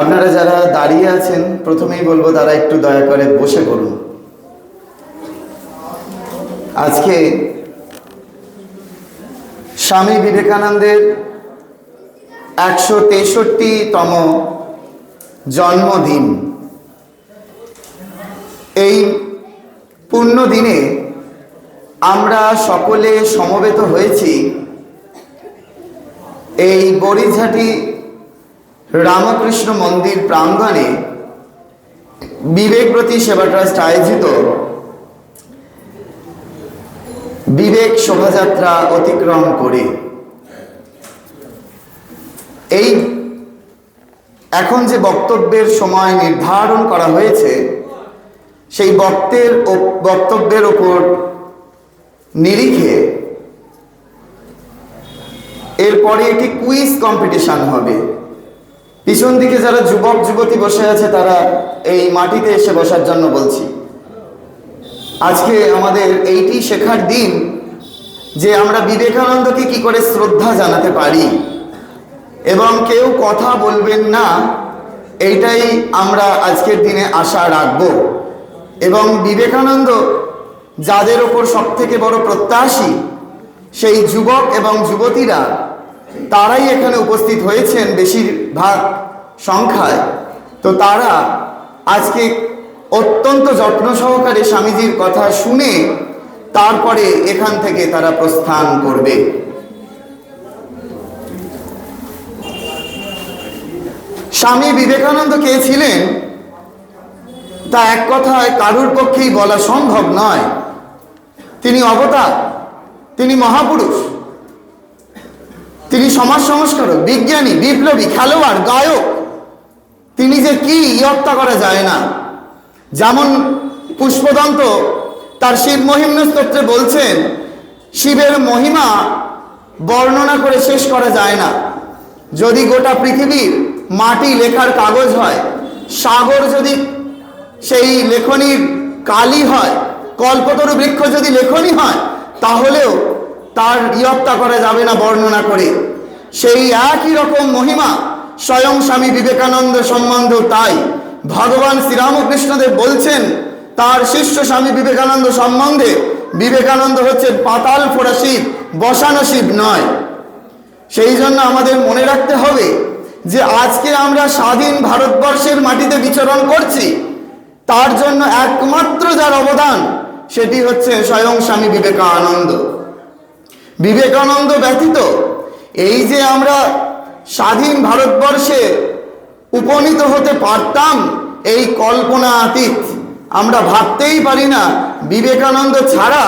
আপনারা যারা দাঁড়িয়ে আছেন, প্রথমেই বলব তারা একটু দয়া করে বসে পড়ুন। আজকে স্বামী বিবেকানন্দের একশো তেষট্টিতম জন্মদিন। এই পূর্ণ দিনে আমরা সকলে সমবেত হয়েছি। এই বড়িঝাটি রামকৃষ্ণ মন্দির প্রাঙ্গণে বিবেকব্রতী সেবা ট্রাস্ট আয়োজিত বিবেক শোভাযাত্রা অতিক্রম করে। এই এখন যে বক্তব্যের সময় নির্ধারণ করা হয়েছে, সেই বক্তের বক্তব্যের ওপর নিরিখে এরপরে একটি কুইজ কম্পিটিশন হবে। পিছন দিকে যারা যুবক, যুবতী বসে আছে, তারা এই মাটিতে এসে বসার জন্য বলছি। আজকে আমাদের এইটি শেখার দিন, যে আমরা বিবেকানন্দকে কি করে শ্রদ্ধা জানাতে পারি, এবং কেউ কথা বলবেন না, এইটাই আমরা আজকের দিনে আশা রাখব। এবং বিবেকানন্দ যাদের ওপর সব থেকে বড় প্রত্যাশী, সেই যুবক এবং যুবতীরা তারাই এখানে উপস্থিত হয়েছেন বেশিরভাগ সংখ্যায়। তো তারা আজকে অত্যন্ত যত্ন সহকারে স্বামীজির কথা শুনে তারপরে এখান থেকে তারা প্রস্থান করবে। স্বামী বিবেকানন্দ কে ছিলেন? তা এক কথায় কারুর পক্ষেই বলা সম্ভব নয়। তিনি অবতার, তিনি মহাপুরুষ। তিনি সমাজ সংস্কারক, বিজ্ঞানী, বিপ্লবী, খেলোয়াড়, গায়ক। তিনি যে কি ইয়ত্তা করা যায় না। যেমন পুষ্পদন্ত তার শিব মহিম্ন স্তোত্রে বলছেন, শিবের মহিমা বর্ণনা করে শেষ করা যায় না। যদি গোটা পৃথিবীর মাটি লেখার কাগজ হয়, সাগর যদি সেই লেখনির কালি হয়, কল্পতরু বৃক্ষ যদি লেখনি হয়, তাহলেও তার ইয়ত্তা করা যাবে না বর্ণনা করে। সেই একই রকম মহিমা স্বয়ং স্বামী বিবেকানন্দ সম্বন্ধেও তাই। ভগবান শ্রীরামকৃষ্ণদেব বলছেন, তার শিষ্য স্বামী বিবেকানন্দ সম্বন্ধে বিবেকানন্দ হচ্ছে পাতাল ফোড়া শিব বসানো শিব নয়। সেই জন্য আমাদের মনে রাখতে হবে যে আজকে আমরা স্বাধীন ভারতবর্ষের মাটিতে বিচরণ করছি, তার জন্য একমাত্র যার অবদান সেটি হচ্ছে স্বয়ং স্বামী বিবেকানন্দ। বিবেকানন্দ ব্যতীত। এই যে আমরা স্বাধীন ভারতবর্ষে উপনীত হতে পারতাম এই কল্পনা আতীত, আমরা ভাবতেই পারি না বিবেকানন্দ ছাড়া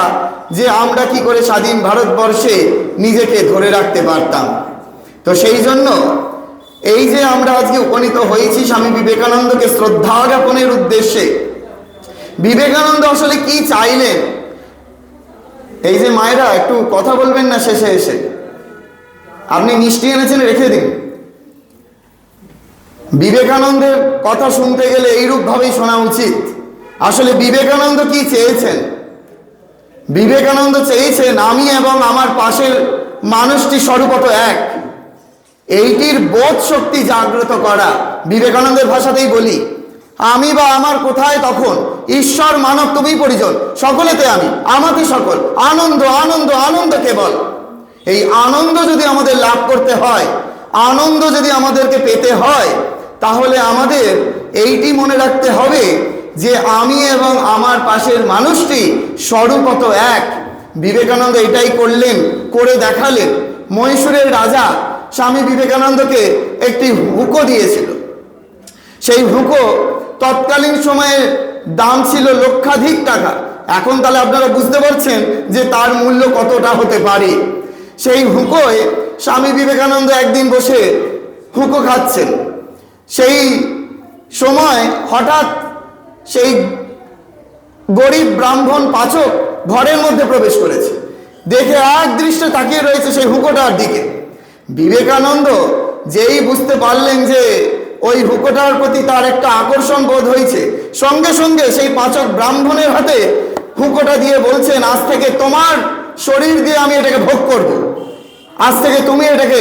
যে আমরা কি করে স্বাধীন ভারতবর্ষে নিজেকে ধরে রাখতে পারতাম। তো সেই জন্য এই যে আমরা আজকে উপনীত হয়েছি স্বামী বিবেকানন্দকে শ্রদ্ধা জ্ঞাপনের উদ্দেশ্যে, বিবেকানন্দ আসলে কি চাইলেন? এই যে মায়েরা, একটু কথা বলবেন না শেষে এসে। আপনি মিষ্টি এনেছেন, রেখে দিন। বিবেকানন্দের কথা শুনতে গেলে এইরূপ ভাবেই শোনা উচিত। আসলে বিবেকানন্দ কি চেয়েছেন? বিবেকানন্দ চেয়েছেন, আমি এবং আমার পাশের মানুষটি স্বরূপত এক। এইটির বোধ শক্তি জাগ্রত করা। বিবেকানন্দের ভাষাতেই বলি, আমি বা আমার কোথায় তখন ঈশ্বর মানব তুমি পরিজন সকলেতে আমি, আমাকে সকল। আনন্দ আনন্দ আনন্দ কেবল। এই আনন্দ যদি আমাদের লাভ করতে হয়, আনন্দ যদি আমাদেরকে পেতে হয়, তাহলে আমাদের এইটি মনে রাখতে হবে যে আমি এবং আমার পাশের মানুষটি স্বরূপত এক। বিবেকানন্দ এটাই করলেন, করে দেখালেন। মহীশূরের রাজা স্বামী বিবেকানন্দকে একটি হুকো দিয়েছিল। সেই হুকো তৎকালীন সময়ে দাম ছিল লক্ষাধিক টাকা। এখন তাহলে আপনারা বুঝতে পারছেন যে তার মূল্য কতটা হতে পারে। সেই হুকোয় স্বামী বিবেকানন্দ একদিন বসে হুকো খাচ্ছেন। সেই সময় হঠাৎ সেই গরিব ব্রাহ্মণ পাচক ঘরের মধ্যে প্রবেশ করেছে। দেখে এক দৃষ্টে তাকিয়ে রয়েছে সেই হুকোটার দিকে। বিবেকানন্দ যেই বুঝতে পারলেন যে ওই হুকোটার প্রতি তার একটা আকর্ষণ বোধ হয়েছে। সঙ্গে সঙ্গে সেই পাচক ব্রাহ্মণের হাতে হুকোটা দিয়ে বলছেন, আজ থেকে তোমার শরীর দিয়ে আমি এটাকে ভোগ করব। আজ থেকে তুমি এটাকে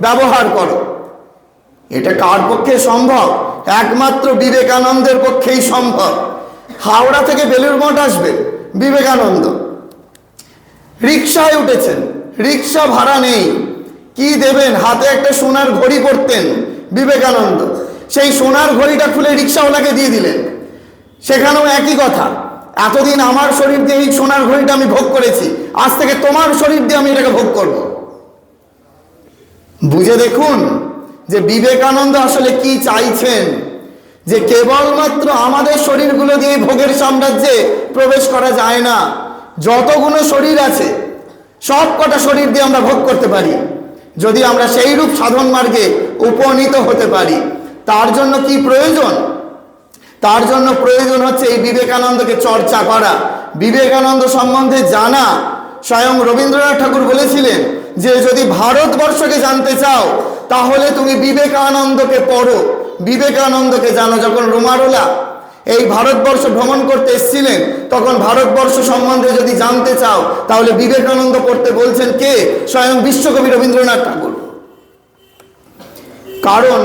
ব্যবহার করো। এটা কার পক্ষে সম্ভব? একমাত্র বিবেকানন্দের পক্ষেই সম্ভব। হাওড়া থেকে বেলুর মঠ আসবে, বিবেকানন্দ। রিক্সায় উঠেছেন রিক্সা ভাড়া নেই। কি দেবেন? হাতে একটা সোনার ঘড়ি পরতেন। বিবেকানন্দ। সেই সোনার ঘড়িটা খুলে রিক্সাওয়ালাকে দিয়ে দিলেন। সেখানেও একই কথা। এতদিন আমার শরীর দিয়ে এই সোনার ঘড়িটা আমি ভোগ করেছি। আজ থেকে তোমার শরীর দিয়ে আমি এটাকে ভোগ করব। বুঝে দেখুন যে বিবেকানন্দ আসলে কি চাইছেন? যে কেবলমাত্র আমাদের শরীরগুলো দিয়ে ভোগের সাম্রাজ্যে প্রবেশ করা যায় না। যতগুলো শরীর আছে সব কটা শরীর দিয়ে আমরা ভোগ করতে পারি। যদি আমরা সেই রূপ সাধন মার্গে উপনীত হতে পারি, তার জন্য কি প্রয়োজন? তার জন্য প্রয়োজন হচ্ছে এই বিবেকানন্দকে চর্চা করা। বিবেকানন্দ সম্বন্ধে জানা। স্বয়ং রবীন্দ্রনাথ ঠাকুর বলেছিলেন যে, যদি ভারতবর্ষকে জানতে চাও, তাহলে তুমি বিবেকানন্দকে পড়ো। বিবেকানন্দকে জানো যখন রোমারোলা এই ভারতবর্ষ ভ্রমণ করতে এসেছিলেন, তখন ভারতবর্ষ সম্বন্ধে যদি জানতে চাও, তাহলে বিবেকানন্দ পড়তে বলছেন কে? স্বয়ং বিশ্বকবি রবীন্দ্রনাথ ঠাকুর। কারণ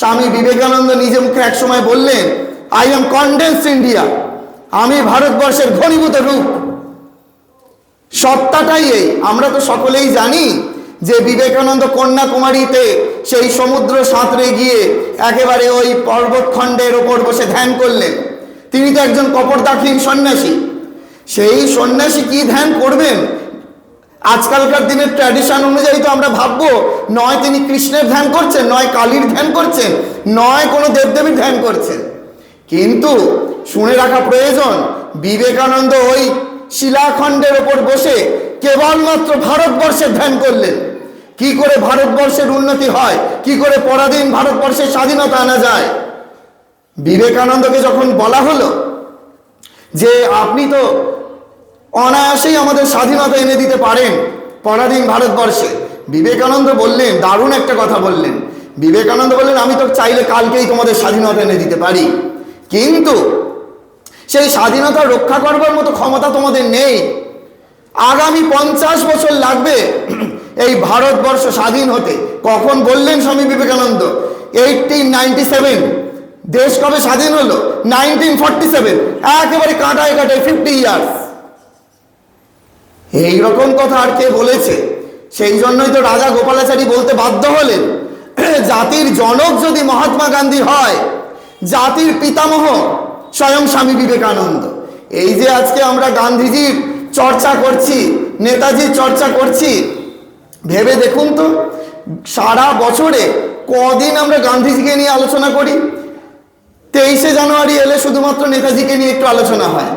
স্বামী বিবেকানন্দ নিজে মুখে একসময় বললেন আই এম কন্ডেন্স ইন্ডিয়া আমি ভারতবর্ষের ঘনীভূত রূপ। সত্তাটাই এই, আমরা তো সকলেই জানি যে বিবেকানন্দ কন্যাকুমারীতে সেই সমুদ্র সাঁতরে গিয়ে একেবারে ওই পর্বতখণ্ডের ওপর বসে ধ্যান করলেন। তিনি তো একজন কপরদাক্ষিণ সন্ন্যাসী। সেই সন্ন্যাসী কি ধ্যান করবেন? আজকালকার দিনের ট্র্যাডিশন অনুযায়ী তো আমরা ভাববো, নয় তিনি কৃষ্ণের ধ্যান করছেন, নয় কালীর ধ্যান করছেন, নয় কোনো দেবদেবীর ধ্যান করছেন। কিন্তু শুনে রাখা প্রয়োজন, বিবেকানন্দ ওই শিলাখণ্ডের ওপর বসে কেবলমাত্র ভারতবর্ষের ধ্যান করলেন। কি করে ভারতবর্ষের উন্নতি হয়? কি করে পরাধীন ভারতবর্ষের স্বাধীনতা আনা যায়? বিবেকানন্দকে যখন বলা হলো যে আপনি তো অনায়াসেই আমাদের স্বাধীনতা এনে দিতে পারেন পরাধীন ভারতবর্ষে, বিবেকানন্দ বললেন, দারুণ একটা কথা বললেন। বিবেকানন্দ বললেন, আমি তো চাইলে কালকেই তোমাদের স্বাধীনতা এনে দিতে পারি। কিন্তু সেই স্বাধীনতা রক্ষা করবার মতো ক্ষমতা তোমাদের নেই। আগামী পঞ্চাশ বছর লাগবে এই ভারতবর্ষ স্বাধীন হতে। কখন বললেন Swami Vivekananda? Eighteen ninety seven দেশ কবে স্বাধীন হলো? নাইনটিন ফর্টি সেভেন একেবারে কাঁটায় কাঁটায় ফিফটি ইয়ার্স এইরকম কথা আর কে বলেছে? সেই জন্যই তো রাজা গোপালাচারী বলতে বাধ্য হলেন। জাতির জনক যদি মহাত্মা গান্ধী হয়, জাতির পিতামহ স্বয়ং স্বামী বিবেকানন্দ। এই যে আজকে আমরা গান্ধীজির চর্চা করছি, নেতাজির চর্চা করছি ভেবে দেখুন তো, সারা বছরে কদিন আমরা গান্ধীজিকে নিয়ে আলোচনা করি? তেইশে জানুয়ারি এলে শুধুমাত্র নেতাজিকে নিয়ে একটু আলোচনা হয়।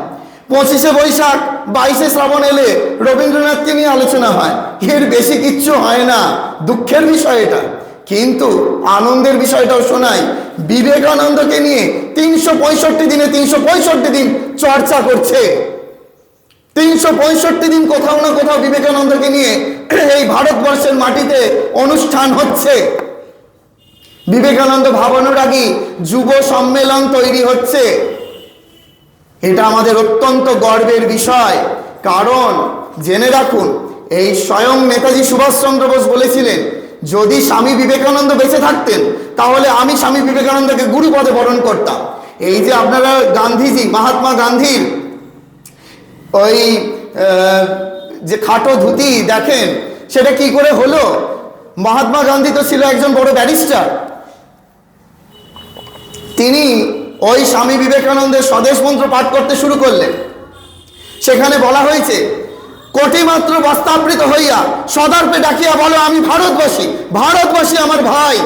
পঁচিশে বৈশাখ, বাইশে শ্রাবণ এলে রবীন্দ্রনাথকে নিয়ে আলোচনা হয়। এর বেশি কিচ্ছু হয় না, দুঃখের বিষয় এটা। কিন্তু আনন্দের বিষয়টাও শোনাই, বিবেকানন্দকে নিয়ে তিনশো পঁয়ষট্টি দিনে তিনশো পঁয়ষট্টি দিন চর্চা করছে। তিনশো পঁয়ষট্টি দিন কোথাও না কোথাও বিবেকানন্দকে নিয়ে এই ভারতবর্ষের মাটিতে অনুষ্ঠান হচ্ছে। বিবেকানন্দ ভাবানুরাগী যুব সম্মেলন তৈরি হচ্ছে। এটা আমাদের অত্যন্ত গর্বের বিষয়। কারণ, জেনে রাখুন, এই স্বয়ং নেতাজি সুভাষচন্দ্র বোস বলেছিলেন, যদি স্বামী বিবেকানন্দ বেঁচে থাকতেন, তাহলে আমি স্বামী বিবেকানন্দকে গুরুপদে বরণ করতাম। এই যে আপনারা গান্ধীজি, মহাত্মা গান্ধীর ওই যে খাটো ধুতি, দেখেন, সেটা কি করে হলো? মহাত্মা গান্ধী তো ছিল একজন বড় ব্যারিস্টার। তিনি ওই স্বামী বিবেকানন্দের স্বদেশ মন্ত্র পাঠ করতে শুরু করলেন। সেখানে বলা হয়েছে কোটি মাত্র বস্তাবৃত হইয়া সদর্পে ডাকিয়া বলো, আমি ভারতবাসী ভারতবাসী আমার ভাই,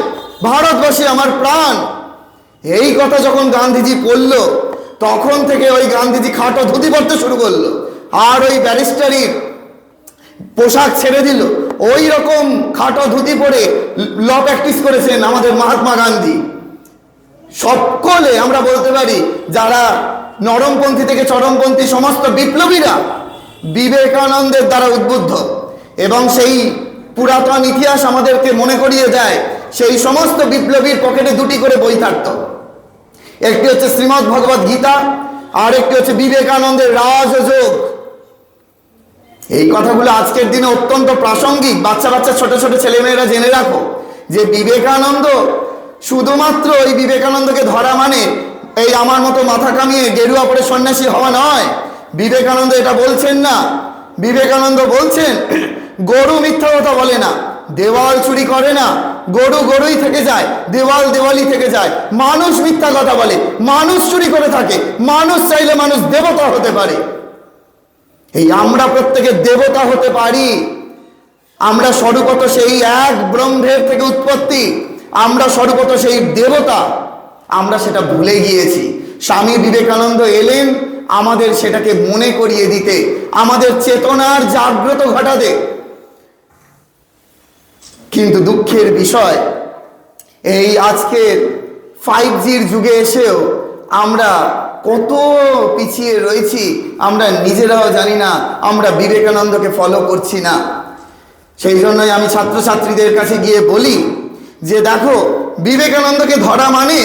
ভারতবাসী আমার প্রাণ। এই কথা যখন গান্ধীজি পড়ল তখন থেকে ওই গান্ধীজি খাটো ধুতি পড়তে শুরু করল। আর ওই ব্যারিস্টারির পোশাক ছেড়ে দিল। ওই রকম খাটো ধুতি পরে ল প্র্যাকটিস করেছেন আমাদের মহাত্মা গান্ধী। সকলে আমরা বলতে পারি, যারা নরমপন্থী থেকে চরমপন্থী সমস্ত বিপ্লবীরা বিবেকানন্দের দ্বারা উদ্বুদ্ধ এবং সেই পুরাতন ইতিহাস আমাদেরকে মনে করিয়ে দেয়, সেই সমস্ত বিপ্লবীর পকেটে দুটি করে বই থাকত। একটি হচ্ছে শ্রীমদ্ ভগবত গীতা, আর একটি হচ্ছে বিবেকানন্দের রাজযোগ। এই কথাগুলো আজকের দিনে অত্যন্ত প্রাসঙ্গিক। বাচ্চা বাচ্চা, ছোট ছোট ছেলেমেয়েরা জেনে রাখো যে বিবেকানন্দ শুধুমাত্র ওই বিবেকানন্দকে ধরা মানে এই আমার মতো মাথা কামিয়ে গেরুয়া পরে সন্ন্যাসী হওয়া নয়। বিবেকানন্দ এটা বলছেন না। বিবেকানন্দ বলছেন, গরু মিথ্যা কথা বলে না, দেওয়াল চুরি করে না গরু গরুই থেকে যায়, দেওয়াল দেওয়ালি থেকে যায়। মানুষ মিথ্যা কথা বলে, মানুষ চুরি করে থাকে, মানুষ চাইলে মানুষ দেবতা হতে পারে। এই আমরা প্রত্যেকে দেবতা হতে পারি। আমরা স্বরূপত সেই এক ব্রহ্মের থেকে উৎপত্তি, আমরা স্বরূপত সেই দেবতা। আমরা সেটা ভুলে গিয়েছি। স্বামী বিবেকানন্দ এলেন আমাদের সেটাকে মনে করিয়ে দিতে, আমাদের চেতনার জাগ্রত ঘটাতে। কিন্তু দুঃখের বিষয়, এই আজকের ফাইভ জির যুগে এসেও আমরা কত পিছিয়ে রয়েছি, আমরা নিজেরাও জানি না, আমরা বিবেকানন্দকে ফলো করছি না। সেই জন্যই আমি ছাত্রছাত্রীদের কাছে গিয়ে বলি যে দেখো, বিবেকানন্দকে ধরা মানে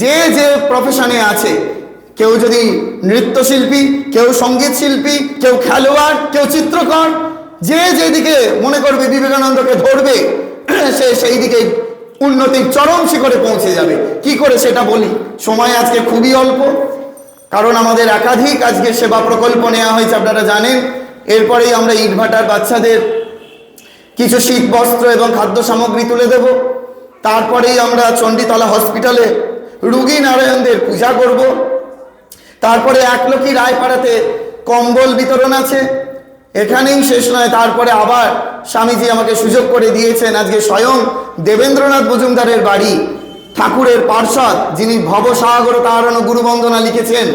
যে যে প্রফেশনে আছে, কেউ যদি নৃত্যশিল্পী, কেউ সংগীত শিল্পী কেউ খেলোয়াড়, কেউ চিত্রকর যে যেদিকে মনে করবে বিবেকানন্দকে ধরবে, সে সেই দিকে উন্নতির চরম শিখরে পৌঁছে যাবে। কি করে সেটা বলি? সময় আজকে খুবই অল্প। কারণ আমাদের একাধিক আজকে সেবা প্রকল্প নেওয়া হয়েছে, আপনারা জানেন। এরপরেই আমরা ইটভাটার বাচ্চাদের কিছু শীত বস্ত্র এবং খাদ্য সামগ্রী তুলে দেব। তারপরেই আমরা চণ্ডীতলা হসপিটালে রুগী নারায়ণদের পূজা করব। তারপরে এক একলক্ষী রায়পাড়াতে কম্বল বিতরণ আছে। এখানেই শেষ নয়, তারপরে আবার স্বামীজি আমাকে সুযোগ করে দিয়েছেন। আজকে স্বয়ং দেবেন্দ্রনাথ মজুমদারের বাড়ি, ঠাকুরের পার্ষদ যিনি ভবসাগর তারণ গুরুবন্দনা লিখেছেন,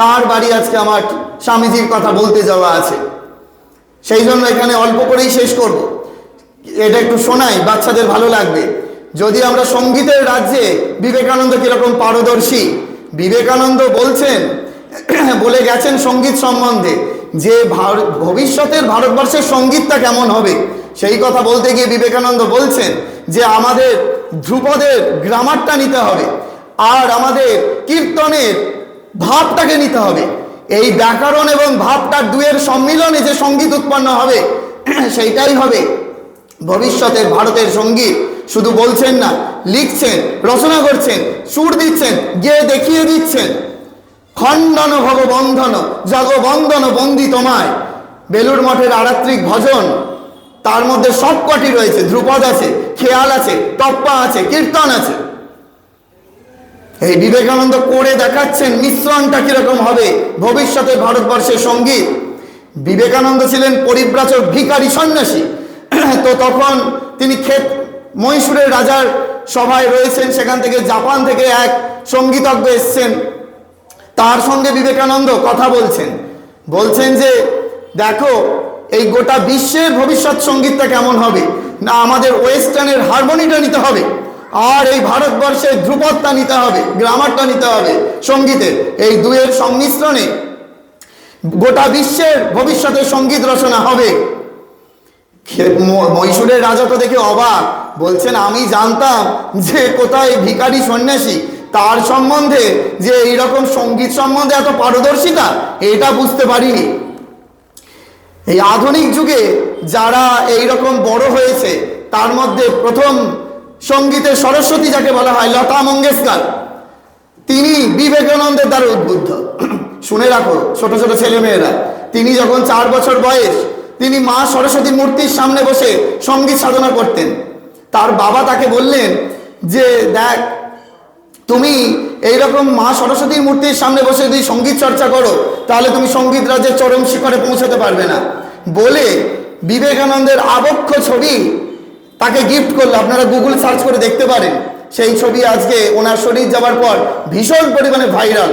তার বাড়ি আজকে আমার স্বামীজির কথা বলতে যাওয়া আছে। সেই জন্য এখানে অল্প করেই শেষ করব। এটা একটু শোনাই, বাচ্চাদের ভালো লাগবে। যদি আমরা সঙ্গীতের রাজ্যে বিবেকানন্দ কীরকম পারদর্শী, বিবেকানন্দ বলছেন, বলে গেছেন সংগীত সম্বন্ধে যে ভবিষ্যতের ভারতবর্ষের সঙ্গীতটা কেমন হবে? সেই কথা বলতে গিয়ে বিবেকানন্দ বলছেন যে আমাদের ধ্রুপদের গ্রামারটা নিতে হবে আর আমাদের কীর্তনের ভাবটাকে নিতে হবে। এই ব্যাকরণ এবং ভাবটার দুয়ের সম্মিলনে যে সংগীত উৎপন্ন হবে, সেইটাই হবে ভবিষ্যতের ভারতের সংগীত। শুধু বলছেন না, লিখছেন, রচনা করছেন, সুর দিচ্ছেন, গিয়ে দেখিয়ে দিচ্ছেন। খণ্ডন ভব বন্ধন জগবন্দন বন্দি তোমায়। বেলুর মঠের আরাত্রিক ভজন, তার মধ্যে সব কটি রয়েছে, ধ্রুপদ আছে, খেয়াল আছে টপ্পা আছে, কীর্তন আছে। এই বিবেকানন্দ করে দেখাচ্ছেন মিশ্রণটা কীরকম হবে ভবিষ্যতে ভারতবর্ষের সংগীত। বিবেকানন্দ ছিলেন পরিব্রাচক ভিকারী সন্ন্যাসী। তো তখন তিনি ক্ষেত, মহীশূরের রাজার সভায় রয়েছেন, সেখান থেকে জাপান থেকে এক সঙ্গীতজ্ঞ এসছেন। তার সঙ্গে বিবেকানন্দ কথা বলছেন। বলছেন যে, দেখো, এই গোটা বিশ্বের ভবিষ্যৎ সঙ্গীতটা কেমন হবে? না, আমাদের ওয়েস্টার্নের হারমোনিটা নিতে হবে। আর এই ভারতবর্ষের ধ্রুপদটা নিতে হবে, গ্রামারটা নিতে হবে সঙ্গীতের। এই দুয়ের সংমিশ্রণে গোটা বিশ্বের ভবিষ্যতের সংগীত রচনা হবে। মহীশূরের রাজা তো দেখে অবাক। বলছেন, আমি জানতাম যে কোথায় ভিখারি সন্ন্যাসী তার সম্বন্ধে যে এইরকম সংগীত সম্বন্ধে এত পারদর্শিতা, এটা বুঝতে পারিনি। এই আধুনিক যুগে যারা এই রকম বড় হয়েছে, তার মধ্যে প্রথম সঙ্গীতের সরস্বতী যাকে বলা হয়, লতা মঙ্গেশকর, তিনি বিবেকানন্দের দ্বারা উদ্বুদ্ধ। শুনে রাখো, ছোট ছোট ছেলেমেয়েরা, তিনি যখন চার বছর বয়স, তিনি মা সরস্বতী মূর্তির সামনে বসে সংগীত সাধনা করতেন। তার বাবা তাকে বললেন যে, দেখ তুমি এইরকম মা সরস্বতীর মূর্তির সামনে বসে যদি সংগীত চর্চা করো, তাহলে তুমি সংগীত রাজ্যের চরম শিখরে পৌঁছাতে পারবে না। বলে বিবেকানন্দের আবক্ষ ছবি তাকে গিফট করল। আপনারা গুগল সার্চ করে দেখতে পারেন। সেই ছবি আজকে ওনার শরীর যাওয়ার পর ভীষণ পরিমাণে ভাইরাল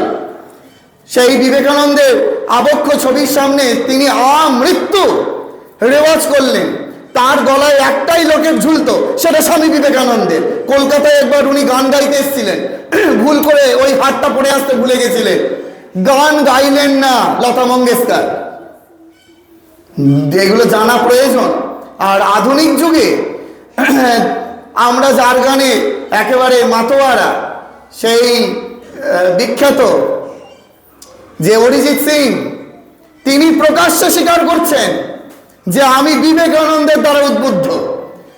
সেই বিবেকানন্দের আবক্ষ ছবির সামনে তিনি আমৃত্যু রেওয়াজ করলেন। তার গলায় একটাই লোকের ঝুলতো, সেটা স্বামী বিবেকানন্দের। কলকাতায় একবার উনি গান গাইতে এসেছিলেন। ভুল করে ওই হাতটা পড়ে আসতে ভুলে গেছিলেন। গান গাইলেন না লতা মঙ্গেশকর। এগুলো জানা প্রয়োজন। আর আধুনিক যুগে আমরা যার গানে একেবারে মাতোয়ারা, সেই বিখ্যাত যে অরিজিৎ সিং, তিনি প্রকাশ্য স্বীকার করছেন। যে আমি বিবেকানন্দের দ্বারা উদ্বুদ্ধ।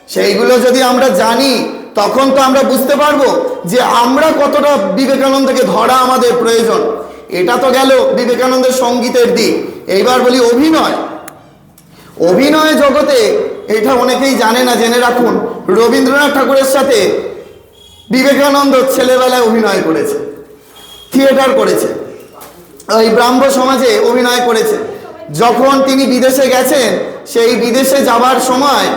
সেইগুলো যদি আমরা জানি, তখন তো আমরা বুঝতে পারব যে আমরা কতটা বিবেকানন্দকে ধরা আমাদের প্রয়োজন। এটা তো গেল বিবেকানন্দের সঙ্গীতের দিক। এইবার বলি অভিনয়। অভিনয় জগতে এটা অনেকেই জানে না, জেনে রাখুন। রবীন্দ্রনাথ ঠাকুরের সাথে বিবেকানন্দ ছেলেবেলায় অভিনয় করেছে। থিয়েটার করেছে। ওই ব্রাহ্ম সমাজে অভিনয় করেছে। যখন তিনি বিদেশে গেছেন সেই বিদেশে যাবার সময়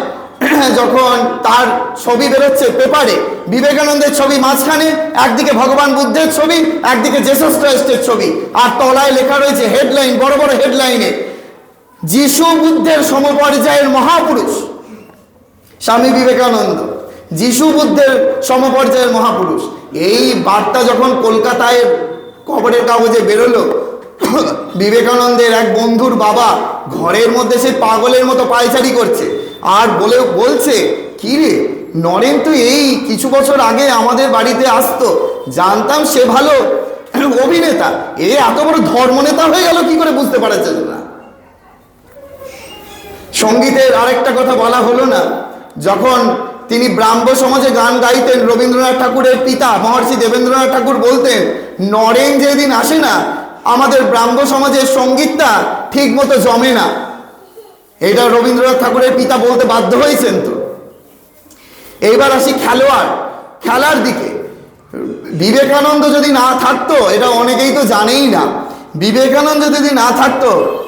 যখন তার ছবি বেরোচ্ছে পেপারে, বিবেকানন্দের ছবি মাঝখানে, একদিকে ভগবান বুদ্ধের ছবি, একদিকে জেসাস ক্রাইস্টের ছবি, আর তলায় লেখা রয়েছে হেডলাইন বড় বড় হেডলাইনে যিশু বুদ্ধের সমপর্যায়ের মহাপুরুষ। স্বামী বিবেকানন্দ, যিশু বুদ্ধের সমপর্যায়ের মহাপুরুষ। এই বার্তা যখন কলকাতায় খবরের কাগজে বেরোলো বিবেকানন্দের এক বন্ধুর বাবা ঘরের মধ্যে সে পাগলের মতো পায়চারি করছে। আর বলে, বলছে কি রে নরেন তো এই কিছু বছর আগে আমাদের বাড়িতে আসতো। জানতাম সে ভালো অভিনেতা। এ এত বড় ধর্মনেতা হয়ে গেল, কি করে বুঝতে পারছে না? সঙ্গীতের আরেকটা কথা বলা হলো না। যখন তিনি ব্রাহ্ম সমাজে গান গাইতেন, রবীন্দ্রনাথ ঠাকুরের পিতা মহর্ষি দেবেন্দ্রনাথ ঠাকুর বলতেন, নরেন যেদিন আসে না আমাদের ব্রাহ্ম সমাজের সঙ্গীতটা ঠিক মতো জমে না। এটা রবীন্দ্রনাথ ঠাকুরের পিতা বলতে বাধ্য হয়েছেন তো। এইবার আসি খেলোয়াড়। খেলার দিকে। বিবেকানন্দ যদি না থাকতো, এটা অনেকেই তো জানেই না। বিবেকানন্দ যদি না থাকতো,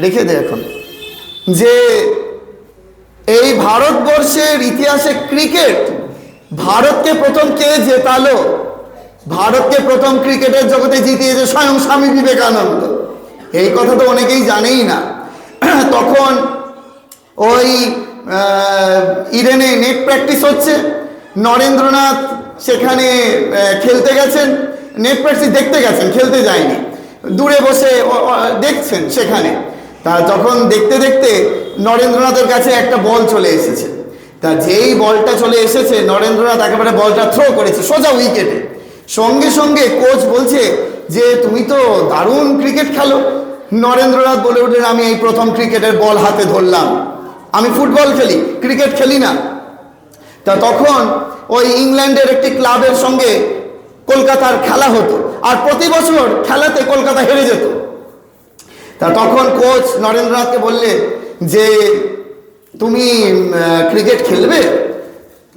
রেখে দে এখন। যে এই ভারতবর্ষের ইতিহাসে ক্রিকেট, ভারতকে প্রথম কে জেতালো? ভারতকে প্রথম ক্রিকেটের জগতে জিতিয়েছে স্বয়ং স্বামী বিবেকানন্দ। এই কথা তো অনেকেই জানেই না। তখন ওই ইডেনে নেট প্র্যাকটিস হচ্ছে। নরেন্দ্রনাথ সেখানে খেলতে গেছেন। নেট প্র্যাকটিস দেখতে গেছেন, খেলতে যায়নি। দূরে বসে দেখছেন সেখানে। তা যখন দেখতে দেখতে নরেন্দ্রনাথের কাছে একটা বল চলে এসেছে। তা যেই বলটা চলে এসেছে, নরেন্দ্রনাথ একেবারে বলটা থ্রো করেছে, সোজা উইকেটে সঙ্গে সঙ্গে কোচ বলছে যে, তুমি তো দারুণ ক্রিকেট খেলো। নরেন্দ্রনাথ বলে উঠলেন, আমি এই প্রথম ক্রিকেটের বল হাতে ধরলাম। আমি ফুটবল খেলি, ক্রিকেট খেলি না। তা তখন ওই ইংল্যান্ডের একটি ক্লাবের সঙ্গে কলকাতার খেলা হতো, আর প্রতি বছর খেলাতে কলকাতা হেরে যেত। তা তখন কোচ নরেন্দ্রনাথকে বললে যে, তুমি ক্রিকেট খেলবে?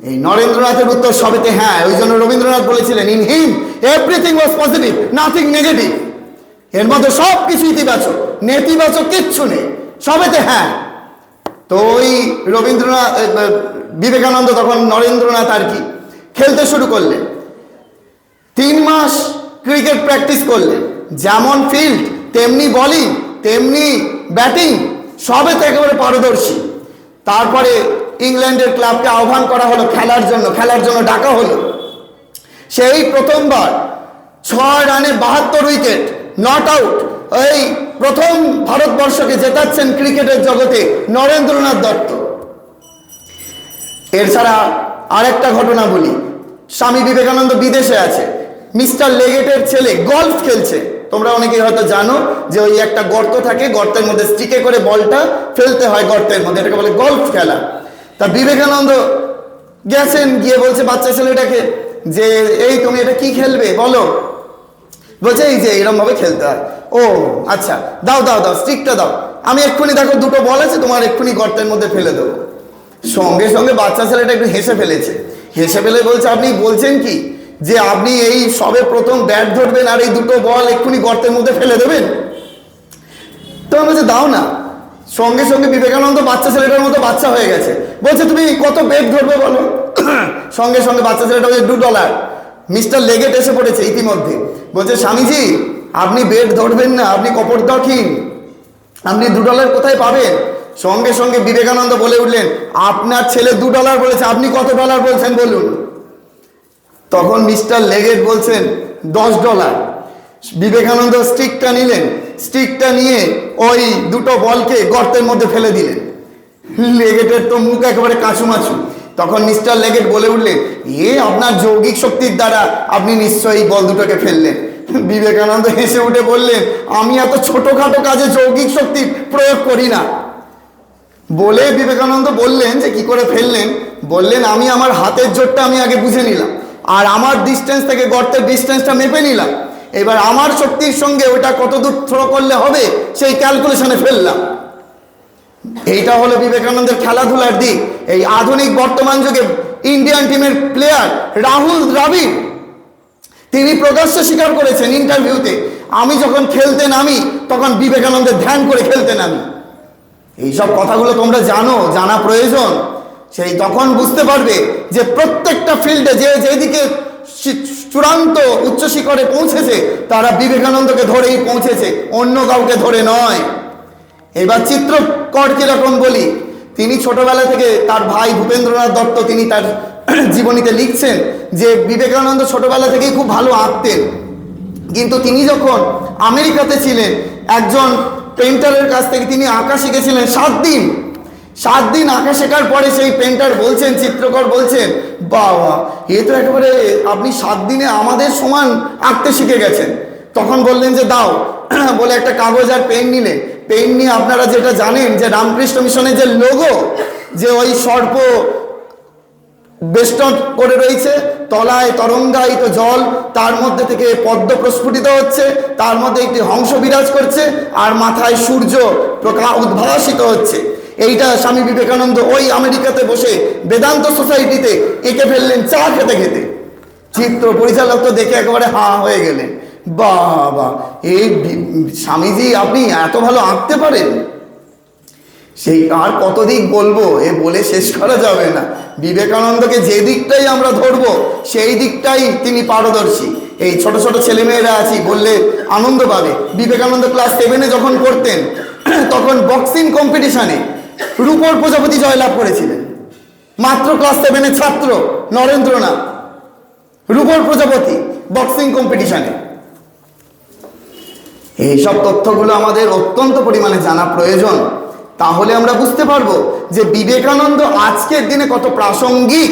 এই নরেন্দ্রনাথের উত্তর সবেতে হ্যাঁ ওই জন্য রবীন্দ্রনাথ বলেছিলেন in him everything was positive nothing negative এর মধ্যে সব কিছু ইতিবাচক, নেতিবাচক কিচ্ছু নেই, সবেতে হ্যাঁ। তো ওই রবীন্দ্রনাথ বিবেকানন্দ তখন নরেন্দ্রনাথ আর কি, খেলতে শুরু করলেন। তিন মাস ক্রিকেট প্র্যাকটিস করলেন, যেমন ফিল্ড, তেমনি বলিং, তেমনি ব্যাটিং, সবেতে একেবারে পারদর্শী। তারপরে ইংল্যান্ডের ক্লাবকে আহ্বান করা হলো খেলার জন্য খেলার জন্য ডাকা হলো। সেই প্রথমবার ছয় রানে বাহাত্তর উইকেট নট আউট এই প্রথম ভারতবর্ষকে জেতাচ্ছেন ক্রিকেটের জগতে নরেন্দ্রনাথ দত্ত। এছাড়া আরেকটা ঘটনা বলি, স্বামী বিবেকানন্দ বিদেশে আছে, মিস্টার লেগেটের ছেলে গলফ খেলছে। তোমরা অনেকেই হয়তো জানো যে ওই একটা গর্ত থাকে, গর্তের মধ্যে স্টিকে করে বলটা ফেলতে হয় গর্তের মধ্যে, এটাকে বলে গল্ফ খেলা। তা বিবেকানন্দ গেছেন, গিয়ে বলছে, বাচ্চা ছেলেটাকে, যে এই তুমি এটা কি খেলবে? বলো। বলছে, এই যে এরকম ভাবে খেলতে হয়। ও আচ্ছা দাও দাও দাও স্টিকটা দাও। আমি এক্ষুনি দেখো দুটো বল আছে, তোমার এক্ষুনি গর্তের মধ্যে ফেলে দেবো। সঙ্গে সঙ্গে বাচ্চা ছেলেটা একটু হেসে ফেলেছে। হেসে ফেলে বলছে, আপনি বলছেন কি? যে আপনি এই সবে প্রথম ব্যাট ধরবেন আর এই দুটো বল এক্ষুনি গর্তের মধ্যে ফেলে দেবেন। তো আমি বলছি, দাও না। সঙ্গে সঙ্গে বিবেকানন্দ বাচ্চা ছেলেটার মতো বাচ্চা হয়ে গেছে। বলছে, তুমি কত বেড ধরবে বলো? সঙ্গে সঙ্গে বাচ্চা ছেলেটা বলছে, দু ডলার মিস্টার লেগেট এসে পড়েছে ইতিমধ্যে। বলছে, স্বামীজি, আপনি বেড ধরবেন না, আপনি কপটদক্ষিণ আপনি দু ডলার কোথায় পাবেন? সঙ্গে সঙ্গে বিবেকানন্দ বলে উঠলেন, আপনার ছেলে দু ডলার বলেছে, আপনি কত ডলার বলছেন বলুন। তখন মিস্টার লেগেট বলছেন, দশ ডলার। বিবেকানন্দ স্টিকটা নিলেন। স্টিকটা নিয়ে ওই দুটো বলকে গর্তের মধ্যে ফেলে দিলেন। লেগেটের তো মুখ একেবারে কাঁচুমাচু। তখন মিস্টার লেগেট বলে উঠলেন, এ আপনার যৌগিক শক্তির দ্বারা আপনি নিশ্চয়ই বল দুটোকে ফেললেন। বিবেকানন্দ হেসে উঠে বললেন, আমি এত ছোটখাটো কাজে যৌগিক শক্তি প্রয়োগ করি না। বলে বিবেকানন্দ বললেন যে, কি করে ফেললেন? বললেন, আমি আমার হাতের জোরটা আমি আগে বুঝে নিলাম। আর আমার ডিস্টেন্স থেকে গর্তের ডিস্টেন্সটা মেপে নিলাম। এবার আমার শক্তির সঙ্গে ওটা কত দূর থ্রো করলে হবে, সেই ক্যালকুলেশনে ফেললাম। এইটা হলো বিবেকানন্দের খেলাধুলার দিক। এই আধুনিক বর্তমান যুগে ইন্ডিয়ান টিমের প্লেয়ার রাহুল দ্রাবিড়, তিনি প্রকাশ্যে স্বীকার করেছেন ইন্টারভিউতে আমি যখন খেলতে নামি, তখন বিবেকানন্দের ধ্যান করে খেলতে নামি। এইসব কথাগুলো তোমরা জানো, জানা প্রয়োজন। সেই তখন বুঝতে পারবে যে প্রত্যেকটা ফিল্ডে যে যেদিকে চূড়ান্ত উচ্চ শিখরে পৌঁছেছে, তারা বিবেকানন্দকে ধরেই পৌঁছেছে, অন্য কাউকে ধরে নয়। এবার চিত্রকর কীরকম বলি? তিনি ছোটবেলা থেকে তার ভাই ভূপেন্দ্রনাথ দত্ত, তিনি তার জীবনীতে লিখছেন যে বিবেকানন্দ ছোটবেলা থেকেই খুব ভালো আঁকতেন। কিন্তু তিনি যখন আমেরিকাতে ছিলেন, একজন পেন্টারের কাছ থেকে তিনি আঁকা শিখেছিলেন সাত দিন। সাত দিন আঁকা শেখার পরে সেই পেন্টার বলছেন, চিত্রকর বলছেন, বাবা, এ তো একেবারে আপনি সাত দিনে আমাদের সমান আঁকতে শিখে গেছেন। তখন বললেন যে, দাও, বলে একটা কাগজ আর পেন নিলে। পেন নিয়ে আপনারা যেটা জানেন যে রামকৃষ্ণ মিশনের যে লোগো যে ওই সর্প বেষ্টন করে রয়েছে। তলায় তরঙ্গায়িত জল, তার মধ্যে থেকে পদ্ম প্রস্ফুটিত হচ্ছে, তার মধ্যে একটি হংস বিরাজ করছে, আর মাথায় সূর্য প্রকা উদ্ভাসিত হচ্ছে। এইটা স্বামী বিবেকানন্দ ওই আমেরিকাতে বসে বেদান্ত সোসাইটিতে এঁকে ফেললেন চা খেতে খেতে। চিত্র পরিচালক তো দেখে একেবারে হা হয়ে গেলেন। বাবা এই স্বামীজি আপনি এত ভালো আঁকতে পারেন। সেই আর কত দিক বলব? এ বলে শেষ করা যাবে না। বিবেকানন্দকে যে দিকটাই আমরা ধরবো, সেই দিকটাই তিনি পারদর্শী। এই ছোট ছোট ছেলেমেয়েরা আছি, বললে আনন্দ পাবে। বিবেকানন্দ ক্লাস সেভেনে যখন করতেন তখন বক্সিং কম্পিটিশনে রূপর প্রজাপতি জয়লাভ করেছিলেন। মাত্র ক্লাস সেভেনের ছাত্র নরেন্দ্রনাথ, রূপর প্রজাপতি বক্সিং কম্পিটিশনে এইসব তথ্যগুলো আমাদের অত্যন্ত পরিমাণে জানা প্রয়োজন। তাহলে আমরা বুঝতে পারব যে বিবেকানন্দ আজকের দিনে কত প্রাসঙ্গিক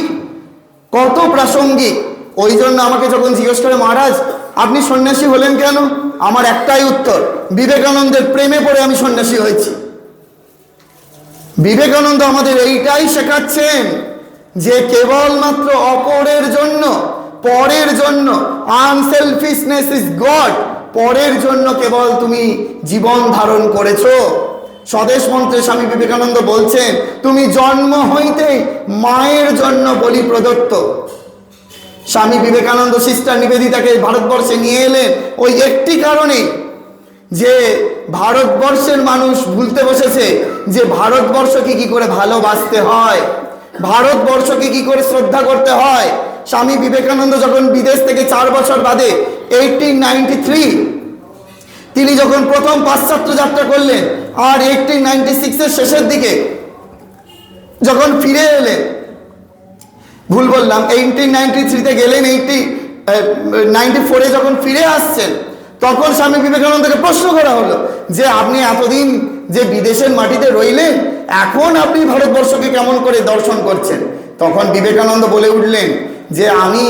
কত প্রাসঙ্গিক। ওই জন্য আমাকে যখন জিজ্ঞেস করে, মহারাজ, আপনি সন্ন্যাসী হলেন কেন? আমার একটাই উত্তর, বিবেকানন্দের প্রেমে পড়ে আমি সন্ন্যাসী হয়েছি। বিবেকানন্দ আমাদের এইটাই শেখাচ্ছেন যে কেবলমাত্র অপরের জন্য, পরের জন্য আনসেলফিশনেস ইজ গড পরের জন্য কেবল তুমি জীবন ধারণ করেছ। স্বদেশ মন্ত্রে স্বামী বিবেকানন্দ বলছেন, তুমি জন্ম হইতেই মায়ের জন্য বলি প্রদত্ত। স্বামী বিবেকানন্দ সিস্টার নিবেদিতাকে ভারতবর্ষে নিয়ে এলেন ওই একটি কারণে যে ভারতবর্ষের মানুষ ভুলতে বসেছে যে ভারতবর্ষকে কি করে ভালোবাসতে হয়, ভারতবর্ষকে কি করে শ্রদ্ধা করতে হয়। স্বামী বিবেকানন্দ যখন বিদেশ থেকে চার বছর বাদে এইটিন নাইনটি থ্রি তিনি যখন প্রথম পাশ্চাত্য যাত্রা করলেন, আর এইটিন নাইনটি সিক্সের শেষের দিকে যখন ফিরে এলেন ভুল বললাম এইটিন নাইনটি থ্রিতে গেলেন এইটি নাইনটি ফোরে যখন ফিরে আসছেন, তখন স্বামী বিবেকানন্দকে প্রশ্ন করা হলো যে, আপনি এতদিন যে বিদেশের মাটিতে রইলেন, এখন আপনি ভারতবর্ষকে কেমন করে দর্শন করছেন? তখন বিবেকানন্দ বলে উঠলেন যে, আমি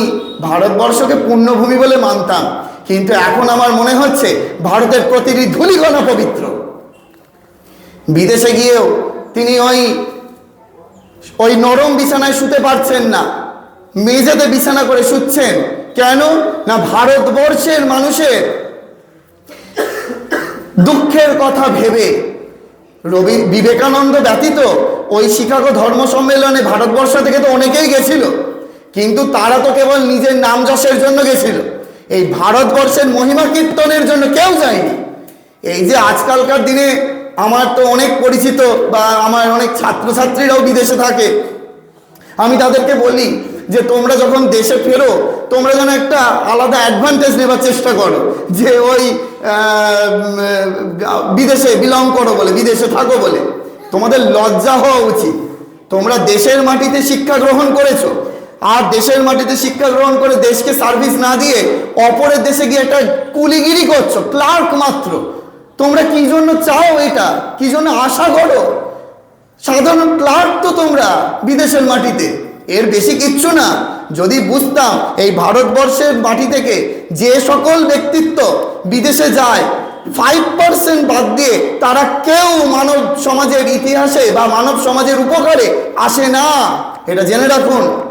ভারতবর্ষকে পূর্ণভূমি বলে মানতাম কিন্তু এখন আমার মনে হচ্ছে ভারতের প্রতিটি ধূলিকণা পবিত্র। বিদেশে গিয়েও তিনি ওই ওই নরম বিছানায় শুতে পারছেন না। মেঝেতে বিছানা করে শুচ্ছেন। কেন? না ভারতবর্ষের মানুষের দুঃখের কথা ভেবে। রবি, বিবেকানন্দ ব্যতীত ওই শিকাগো ধর্ম সম্মেলনে ভারতবর্ষ থেকে তো অনেকেই গেছিল। কিন্তু তারা তো কেবল নিজের নাম যশের জন্য গেছিল। এই ভারতবর্ষের মহিমা কীর্তনের জন্য কেউ যায়নি। এই যে আজকালকার দিনে আমার তো অনেক পরিচিত বা আমার অনেক ছাত্রছাত্রীরাও বিদেশে থাকে। আমি তাদেরকে বলি যে তোমরা যখন দেশে ফেরো, তোমরা যেন একটা আলাদা অ্যাডভান্টেজ নেবার চেষ্টা করো, যে ওই বিদেশে বিলং করো বলে, বিদেশে থাকো বলে। তোমাদের লজ্জা হওয়া উচিত। তোমরা দেশের মাটিতে শিক্ষা গ্রহণ করেছ আর দেশের মাটিতে শিক্ষা গ্রহণ করে দেশকে সার্ভিস না দিয়ে অপরের দেশে গিয়ে একটা কুলিগিরি করছ ক্লার্ক মাত্র। তোমরা কি জন্য চাও এটা? কি জন্য আশা করো? সাধারণ ক্লার্ক তো তোমরা বিদেশের মাটিতে। এর বেশি কিচ্ছু না। যদি বুঝতাম, এই ভারতবর্ষের মাটি থেকে যে সকল ব্যক্তিত্ব বিদেশে যায় ফাইভ পার্সেন্ট বাদ দিয়ে তারা কেউ মানব সমাজের ইতিহাসে বা মানব সমাজের উপকারে আসে না। এটা জেনে রাখুন।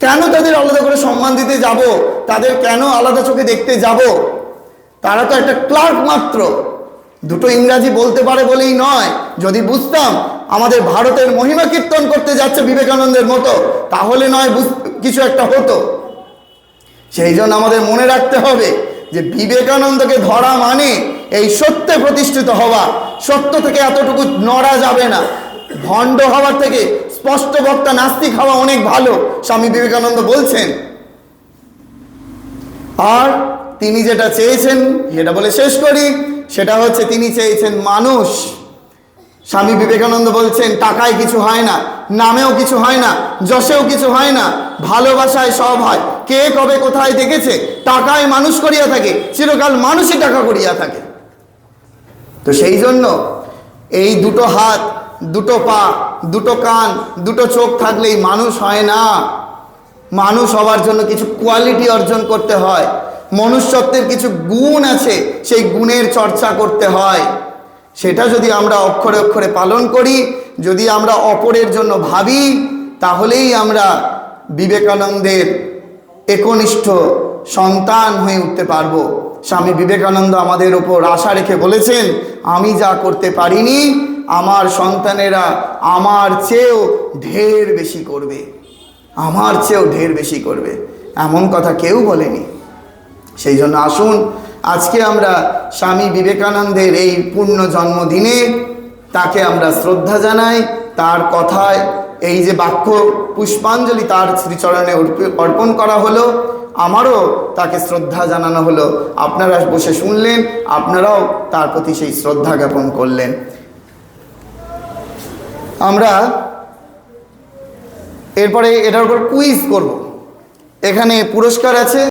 কেন তাদের আলাদা করে সম্মান দিতে যাব? তাদের কেন আলাদা চোখে দেখতে যাব? তারা তো একটা ক্লার্ক মাত্র। দুটো ইংরাজি বলতে পারে বলেই নয়। যদি বুঝতাম, আমাদের ভারতের মহিমা কীর্তন করতে যাচ্ছে বিবেকানন্দের মতো, তাহলে নয় কিছু একটা হতো। সেই জন্য আমাদের মনে রাখতে হবে যে বিবেকানন্দকে ধরা মানে এই সত্যে প্রতিষ্ঠিত হওয়া। সত্য থেকে এতটুকু নড়া যাবে না। ভণ্ড হওয়ার থেকে স্পষ্ট বক্তা নাস্তিক হওয়া অনেক ভালো, স্বামী বিবেকানন্দ বলছেন। আর তিনি যেটা চেয়েছেন সেটা বলে শেষ করি, সেটা হচ্ছে তিনি চেয়েছেন মানুষ। স্বামী বিবেকানন্দ বলছেন, টাকায় কিছু হয় না, নামেও কিছু হয় না, যশেও কিছু হয় না, ভালোবাসায় সব হয়। কে কবে কোথায় দেখেছে? টাকায় মানুষ করিয়া থাকে, চিরকাল মানুষই টাকা করিয়া থাকে। তো সেই জন্য এই দুটো হাত, দুটো পা, দুটো কান, দুটো চোখ থাকলেই মানুষ হয় না। মানুষ হওয়ার জন্য কিছু কোয়ালিটি অর্জন করতে হয়। মনুষ্যত্বের কিছু গুণ আছে, সেই গুণের চর্চা করতে হয়। সেটা যদি আমরা অক্ষরে অক্ষরে পালন করি, যদি আমরা অপরের জন্য ভাবি, তাহলেই আমরা বিবেকানন্দের একনিষ্ঠ সন্তান হয়ে উঠতে পারব। স্বামী বিবেকানন্দ আমাদের ওপর আশা রেখে বলেছেন, আমি যা করতে পারিনি, আমার সন্তানেরা আমার চেয়েও ঢের বেশি করবে। আমার চেয়েও ঢের বেশি করবে। এমন কথা কেউ বলেনি। সেই জন্য আসুন, আজকে আমরা স্বামী বিবেকানন্দের এই পূর্ণ জন্মদিনে তাকে আমরা শ্রদ্ধা জানাই, তার কথায় এই যে বাক্য পুষ্পাঞ্জলি তার শ্রীচরণে অর্পণ করা হলো আমারও তাকে শ্রদ্ধা জানানো হলো। আপনারা বসে শুনলেন, আপনারাও তার প্রতি সেই শ্রদ্ধা জ্ঞাপন করলেন। আমরা এরপরে এটার উপর কুইজ করব। এখানে পুরস্কার আছে।